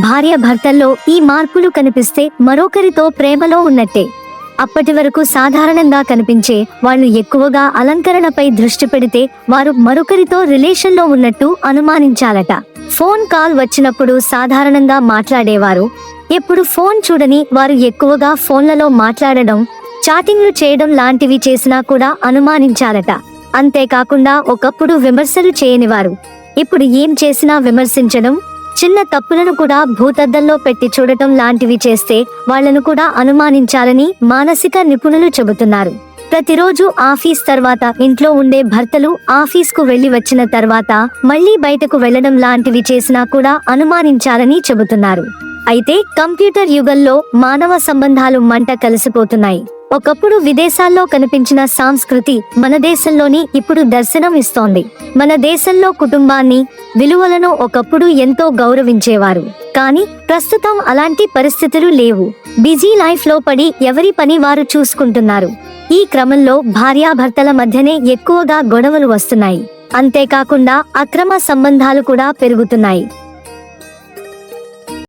భార్య భర్తల్లో ఈ మార్పులు కనిపిస్తే మరొకరితో ప్రేమలో ఉన్నట్టే. అప్పటి వరకు సాధారణంగా కనిపించే వాళ్ళు ఎక్కువగా అలంకరణపై దృష్టి పెడితే వారు మరొకరితో రిలేషన్లో ఉన్నట్టు అనుమానించాలట. ఫోన్ కాల్ వచ్చినప్పుడు సాధారణంగా మాట్లాడేవారు. ఎప్పుడు ఫోన్ చూడని వారు ఎక్కువగా ఫోన్లలో మాట్లాడడం చాటింగ్లు చేయడం లాంటివి చేసినా కూడా అనుమానించాలట. అంతేకాకుండా ఒకప్పుడు విమర్శలు చేయనివారు. ఇప్పుడు ఏం చేసినా విమర్శించడం చిన్న తప్పులను కూడా భూతద్దంలో పెట్టి చూడటం లాంటివి చేస్తే వాళ్ళను కూడా అనుమానించాలని మానసిక నిపుణులు చెబుతున్నారు. ప్రతిరోజు ఆఫీస్ తర్వాత ఇంట్లో ఉండే భర్తలు ఆఫీస్కు వెళ్ళి వచ్చిన తర్వాత మళ్ళీ బయటకు వెళ్ళడం లాంటివి చేసినా కూడా అనుమానించాలని చెబుతున్నారు. అయితే కంప్యూటర్ యుగంలో మానవ సంబంధాలు మంట కలిసిపోతున్నాయి. ఒకప్పుడు విదేశాల్లో కనిపించిన సంస్కృతి మన దేశంలోని ఇప్పుడు దర్శనం ఇస్తోంది మన దేశంలో కుటుంబాన్ని విలువలను ఒకప్పుడు ఎంతో గౌరవించేవారు. కానీ ప్రస్తుతం అలాంటి పరిస్థితులు లేవు. బిజీ లైఫ్లో పడి ఎవరి పని వారు చూసుకుంటున్నారు. ఈ క్రమంలో భార్యాభర్తల మధ్యనే ఎక్కువగా గొడవలు వస్తున్నాయి. అంతేకాకుండా అక్రమ సంబంధాలు కూడా పెరుగుతున్నాయి.